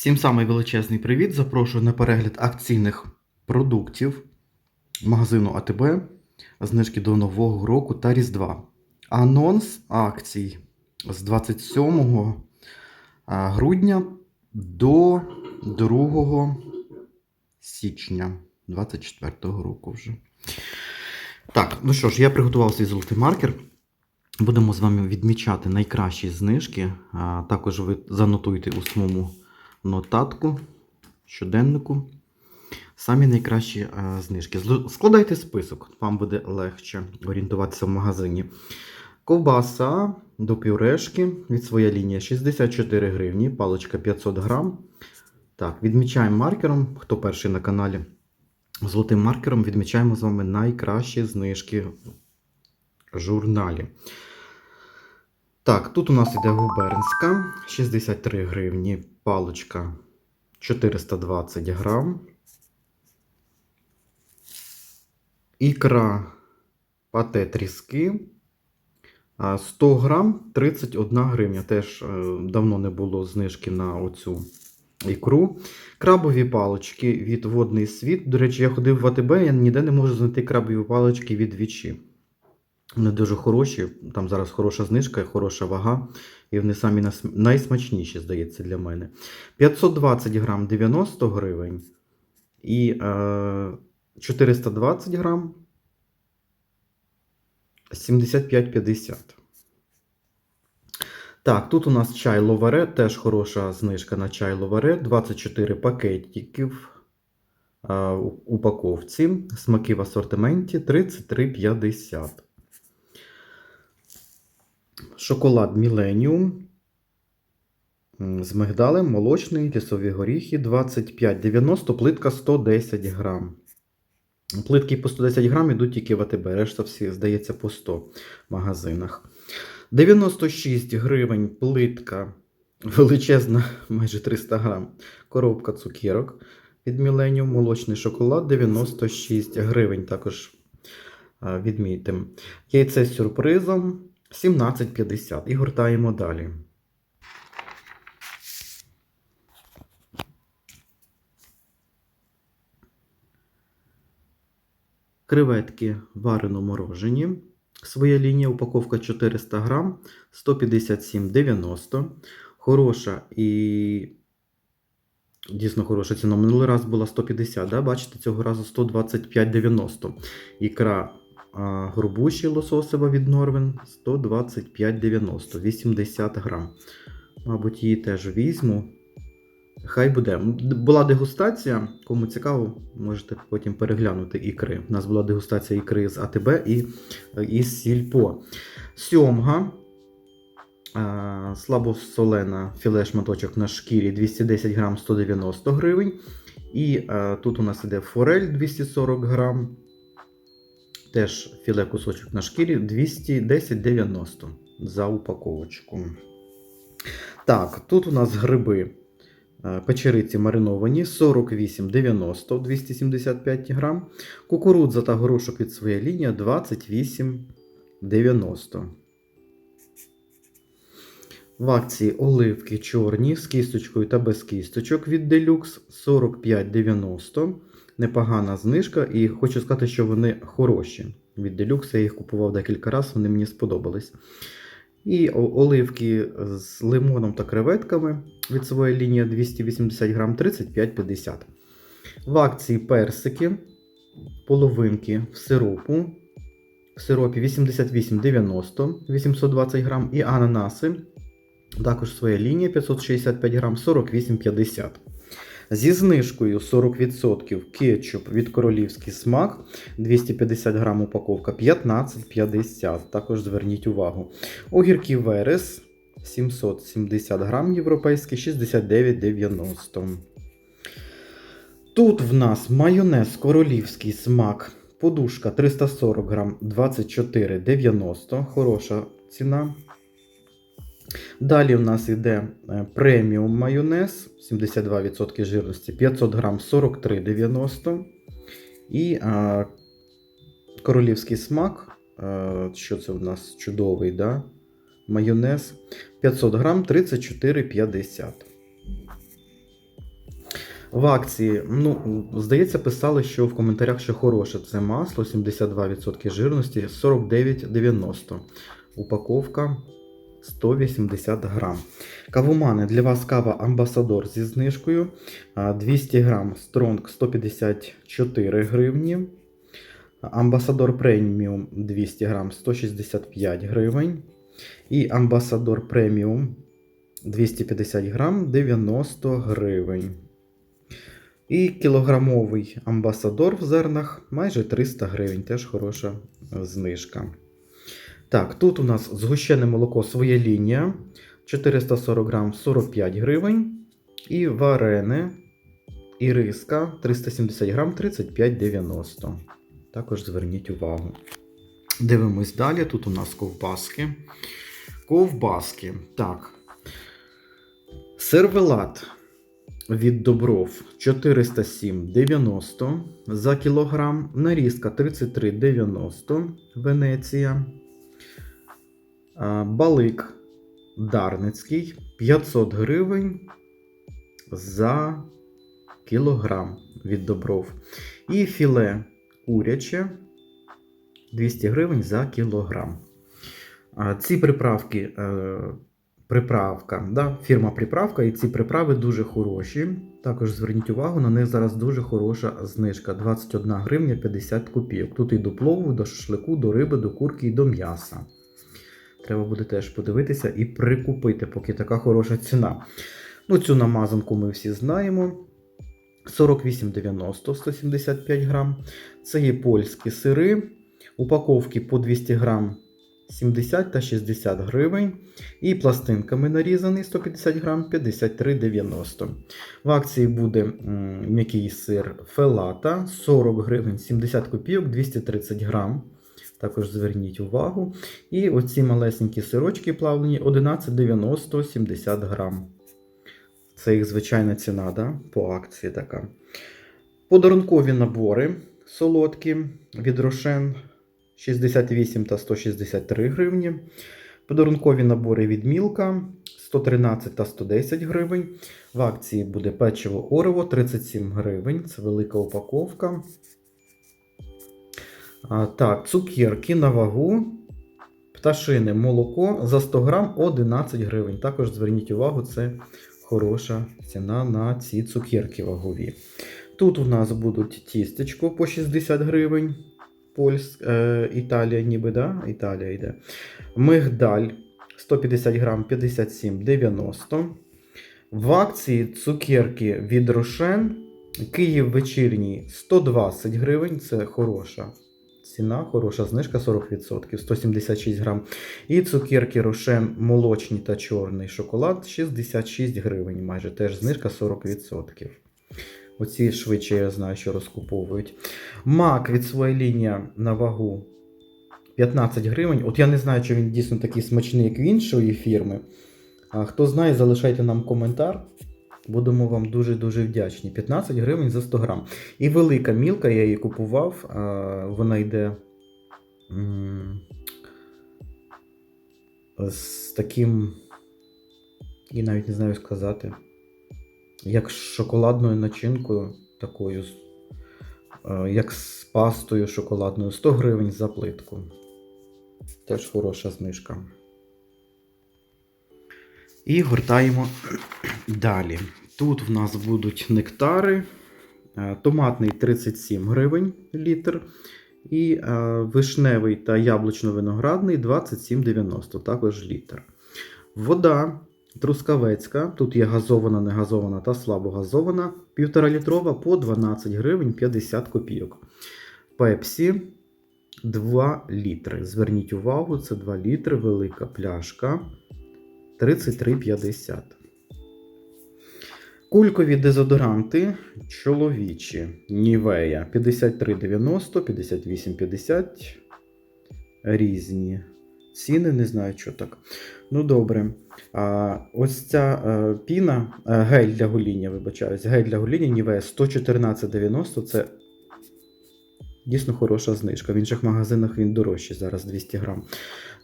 Всім самий величезний привіт. Запрошую на перегляд акційних продуктів магазину АТБ, знижки до Нового року та Різдва. Анонс акцій з 27 грудня до 2 січня 24 року вже. Так, ну що ж, я приготував свій золотий маркер. Будемо з вами відмічати найкращі знижки. А, також ви занотуйте у своєму нотатку, щоденнику. Самі найкращі а, знижки. Складайте список, вам буде легше орієнтуватися в магазині. Ковбаса до пюрешки від своя лінія 64 гривні, паличка 500 грам. Так, відмічаємо маркером. Хто перший на каналі? Золотим маркером відмічаємо з вами найкращі знижки в журналі. Так, тут у нас іде губернська 63 гривні, паличка 420 грам. Ікра пате тріски 100 грам 31 гривня. Теж е, давно не було знижки на оцю ікру. Крабові палички від водний світ. До речі, я ходив в АТБ, я ніде не можу знайти крабові палички від вічі. Вони дуже хороші, там зараз хороша знижка, хороша вага, і вони самі найсмачніші, здається, для мене. 520 грам 90 гривень і е, 420 грам 75,50. Так, тут у нас чай ловаре, теж хороша знижка на чай ловаре, 24 пакетиків е, упаковці, смаки в асортименті 33,50. Шоколад Millennium м, з мигдалем, молочний, лісові горіхи 25,90, плитка 110 грам. Плитки по 110 грам йдуть тільки в АТБ, решта всі, здається, по 100 в магазинах. 96 гривень плитка величезна, майже 300 грам. Коробка цукерок від Millennium, молочний шоколад 96 гривень. Також відмітимо. Яйце з сюрпризом 17,50. І гортаємо далі. Креветки варено морожені. Своя лінія, упаковка 400 грам, 157,90. Хороша і дійсно хороша ціна. Минулий раз була 150, да? бачите, цього разу 125,90. Ікра а, горбуші лососева від Норвен 125,90, 80 грам. Мабуть, її теж візьму. Хай буде. Була дегустація. Кому цікаво, можете потім переглянути ікри. У нас була дегустація ікри з АТБ і е, із Сільпо. Сьомга. Слабосолена філе шматочок на шкірі 210 грам 190 гривень. І а, тут у нас іде форель 240 грам. Теж філе кусочок на шкірі 210,90 за упаковочку. Так, тут у нас гриби. Е, Печериці мариновані 48,90 275 грам. Кукурудза та горошок від своєї лінії 28,90. В акції оливки чорні з кісточкою та без кісточок від Deluxe 45,90. Непогана знижка, і хочу сказати, що вони хороші. Від Deluxe я їх купував декілька разів, вони мені сподобались. І оливки з лимоном та креветками від своєї лінії 280 грам 35,50. В акції персики, половинки в сиропу. В сиропі 88,90 820 грам. І ананаси. Також своя лінія 565 грам 48,50. Зі знижкою 40% кетчуп від королівський смак 250 грам упаковка 15,50. Також зверніть увагу. Огірки Верес 770 грам європейський 69,90. Тут в нас майонез королівський смак. Подушка 340 грам 24,90. Хороша ціна. Далі в нас йде е, преміум майонез 72% жирності 500 грам 43,90. І а, королівський смак. А, що це в нас чудовий, да? майонез 500 грам 34,50. В акції, ну, здається, писали, що в коментарях, що хороше це масло, 72% жирності, 49,90. Упаковка 180 грам. Кавомани для вас кава Амбасадор зі знижкою. 200 грам Стронг 154 гривні. Амбасадор преміум 200 грам 165 гривень. І Амбасадор преміум 250 грам 90 гривень. І кілограмовий амбасадор в зернах майже 300 гривень. Теж хороша знижка. Так, тут у нас згущене молоко своя лінія 440 грам 45 гривень. І варене іриска 370 грам 35,90. Також зверніть увагу. Дивимось далі. Тут у нас ковбаски. Ковбаски. Так. Сервелат від Добров 407,90 за кілограм. Нарізка 33,90 Венеція. А, Балик Дарницький 500 гривень за кілограм від Добров. І філе куряче 200 гривень за кілограм. Ці приправки, е, приправка, да, фірма приправка, і ці приправи дуже хороші. Також зверніть увагу, на них зараз дуже хороша знижка 21 гривня 50 копійок. Тут і до плову, до шашлику, до риби, до курки і до м'яса. Треба буде теж подивитися і прикупити, поки така хороша ціна. Ну, цю намазанку ми всі знаємо. 48,90 175 грам. Це є польські сири. Упаковки по 200 грам 70 та 60 гривень. І пластинками нарізаний 150 грам 53,90. В акції буде м'який сир фелата 40 гривень 70 копійок 230 грам. Також зверніть увагу. І оці малесенькі сирочки плавлені 11,90 70 грам. Це їх звичайна ціна, да? по акції така. Подарункові набори солодкі від Рошен 68 та 163 гривні. Подарункові набори від Мілка 113 та 110 гривень. В акції буде печиво Орево 37 гривень. Це велика упаковка. А, так, цукерки на вагу. Пташине молоко за 100 грам 11 гривень. Також зверніть увагу, це хороша ціна на ці цукерки вагові. Тут у нас будуть тістечко по 60 гривень. Польсь, е, Італія, ніби, да? Італія йде. Мигдаль 150 грам 57,90. В акції цукерки від Рошен. Київ вечірній 120 гривень. Це хороша ціна, хороша знижка 40%, 176 грам. І цукерки Рошен молочні та чорний шоколад 66 гривень, майже теж знижка 40%. Оці швидше я знаю, що розкуповують. Мак від своєї лінії на вагу 15 гривень. От я не знаю, чи він дійсно такий смачний, як в іншої фірми. А хто знає, залишайте нам коментар. Будемо вам дуже-дуже вдячні. 15 гривень за 100 грам. І велика мілка, я її купував. Вона йде з таким. І навіть не знаю сказати. Як з шоколадною начинкою, такою, е, як з пастою шоколадною 100 гривень за плитку. Теж хороша знижка. І гортаємо далі. Тут в нас будуть нектари. Е, Томатний 37 гривень літр. І е, вишневий та яблучно-виноградний 27,90 також літр. Вода трускавецька. Тут є газована, негазована та слабогазована. 1,5 літрова по 12 гривень 50 копійок. Пепсі 2 літри. Зверніть увагу, це 2 літри, велика пляшка. 33,50. Кулькові дезодоранти чоловічі. Нівея 53,90, 58,50. Різні. Ціни, не знаю, що так. Ну, добре. А, ось ця е, піна, е, гель для гоління, вибачаюсь, гель для гоління Нівея 114,90 це Дійсно хороша знижка. В інших магазинах він дорожчий, зараз 200 грам.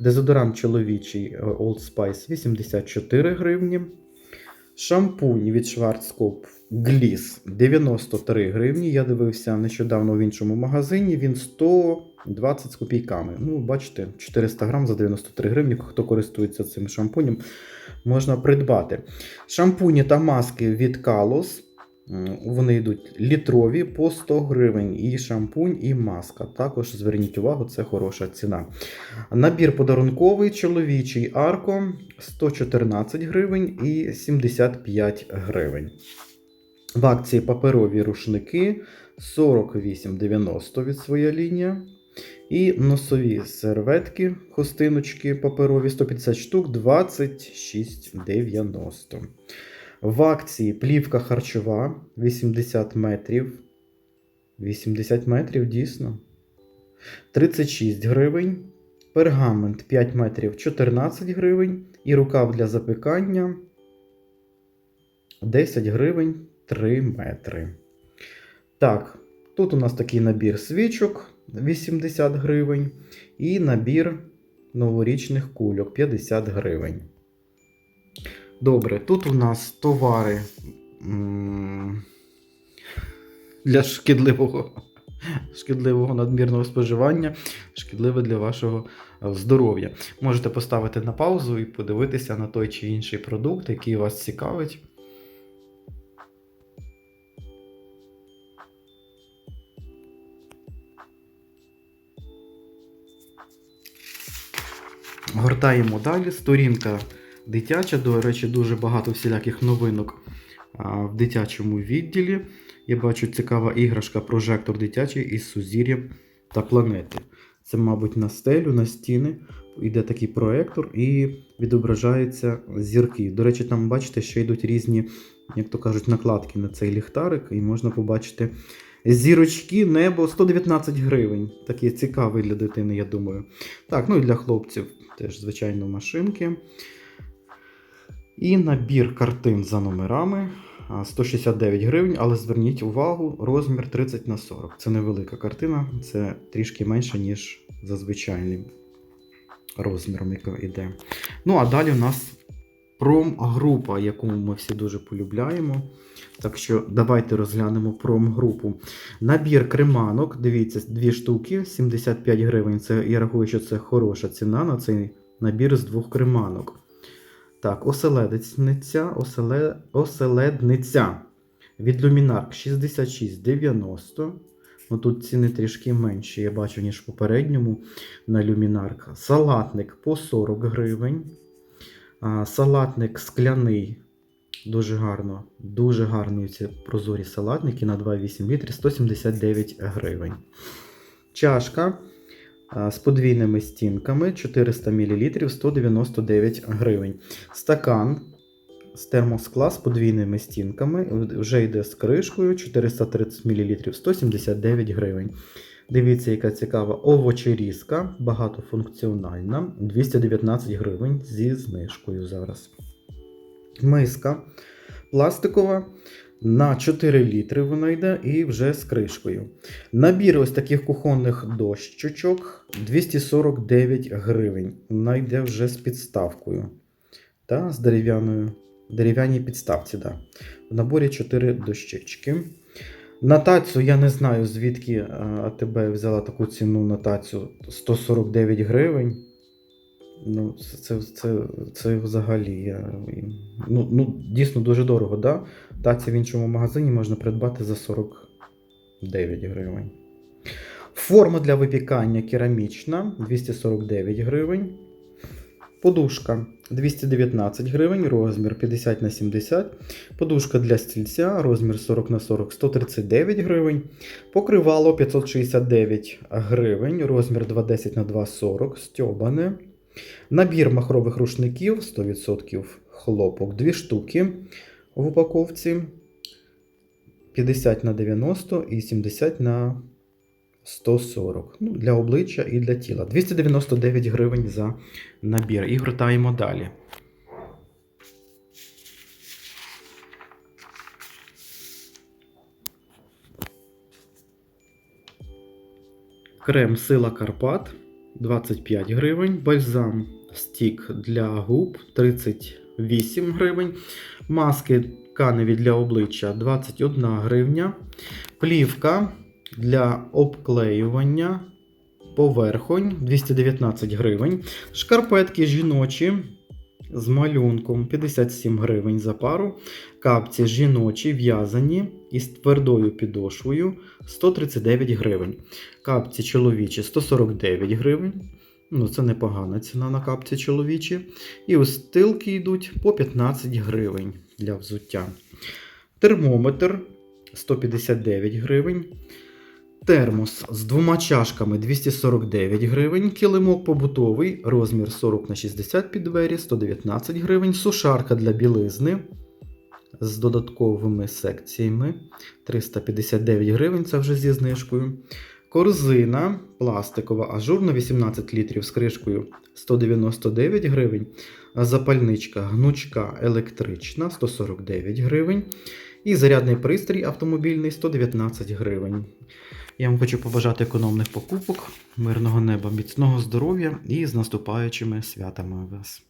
Дезодорант чоловічий е, Old Spice 84 гривні. Шампунь від Schwarzkopf Gliss 93 гривні. Я дивився нещодавно в іншому магазині. Він 120 з копійками. Ну, бачите, 400 грам за 93 гривні. Хто користується цим шампунем, можна придбати. Шампуні та маски від Kalos. Вони йдуть літрові по 100 гривень. І шампунь, і маска. Також зверніть увагу, це хороша ціна. Набір подарунковий чоловічий арко 114 гривень і 75 гривень. В акції паперові рушники 48,90 від своя лінія. І носові серветки, хустиночки паперові 150 штук 26,90. В акції плівка харчова 80 метрів. 80 метрів дійсно. 36 гривень. Пергамент 5 метрів 14 гривень. І рукав для запікання 10 гривень 3 метри. Так, тут у нас такий набір свічок 80 гривень. І набір новорічних кульок 50 гривень. Добре, тут у нас товари для шкідливого, шкідливого надмірного споживання, шкідливе для вашого е, здоров'я. Можете поставити на паузу і подивитися на той чи інший продукт, який вас цікавить. Гортаємо далі. Сторінка дитяча. До речі, дуже багато всіляких новинок в дитячому відділі. Я бачу цікава іграшка, прожектор дитячий із сузір'ям та планети. Це, мабуть, на стелю, на стіни. Йде такий проектор і відображаються зірки. До речі, там, бачите, ще йдуть різні, як то кажуть, накладки на цей ліхтарик, і можна побачити зірочки, небо 119 гривень. Такий цікавий для дитини, я думаю. Так, ну і для хлопців теж, звичайно, машинки. І набір картин за номерами 169 гривень, але зверніть увагу, розмір 30 на 40. Це невелика картина, це трішки менше, ніж за звичайним розміром, який йде. Ну, а далі у нас промгрупа, яку ми всі дуже полюбляємо. Так що давайте розглянемо промгрупу. Набір креманок, дивіться, дві штуки, 75 гривень. Це, я рахую, що це хороша ціна на цей набір з двох креманок. Так, оселедниця, оселе, оселедниця від Luminark 66,90. Ну, тут ціни трішки менші, я бачу, ніж в попередньому на Luminark. Салатник по 40 гривень. А, салатник скляний. Дуже гарно. Дуже гарні ці прозорі салатники на 2,8 літрів 179 гривень. Чашка з подвійними стінками 400 мл 199 гривень. Стакан з термоскла з подвійними стінками. Вже йде з кришкою 430 мл 179 гривень. Дивіться, яка цікава овочерізка, багатофункціональна, 219 гривень зі знижкою зараз. Миска пластикова. На 4 літри вона йде і вже з кришкою. Набір ось таких кухонних дощечок 249 гривень. Вона йде вже з підставкою. Та, з дерев'яною дерев'яній підставці. Да. В наборі 4 дощечки. На тацю я не знаю, звідки е, АТБ взяла таку ціну на тацю 149 гривень. Ну, це, це, це, взагалі. Я, ну, ну, дійсно дуже дорого, да? Таці в іншому магазині можна придбати за 49 гривень. Форма для випікання керамічна 249 гривень. Подушка 219 гривень, розмір 50 на 70. Подушка для стільця, розмір 40 на 40 139 гривень. Покривало 569 гривень, розмір 210 на 240 стьобане. Набір махрових рушників 100% хлопок, 2 штуки в упаковці 50 на 90 і 70 на 140. Ну, для обличчя і для тіла. 299 гривень за набір. І гортаємо далі. Крем Сила Карпат 25 гривень. Бальзам стік для губ 38 гривень. Маски тканеві для обличчя 21 гривня. Плівка для обклеювання поверхонь 219 гривень. Шкарпетки жіночі з малюнком 57 гривень за пару. Капці жіночі в'язані із твердою підошвою 139 гривень. Капці чоловічі 149 гривень. Ну, це непогана ціна на капці чоловічі. І устилки йдуть по 15 гривень для взуття. Термометр 159 гривень. Термос з двома чашками 249 гривень. Килимок побутовий, розмір 40 на 60 під двері 119 гривень. Сушарка для білизни з додатковими секціями 359 гривень, це вже зі знижкою. Корзина пластикова, ажурна 18 літрів з кришкою 199 гривень. Запальничка гнучка електрична 149 гривень. І зарядний пристрій автомобільний 119 гривень. Я вам хочу побажати економних покупок, мирного неба, міцного здоров'я і з наступаючими святами вас.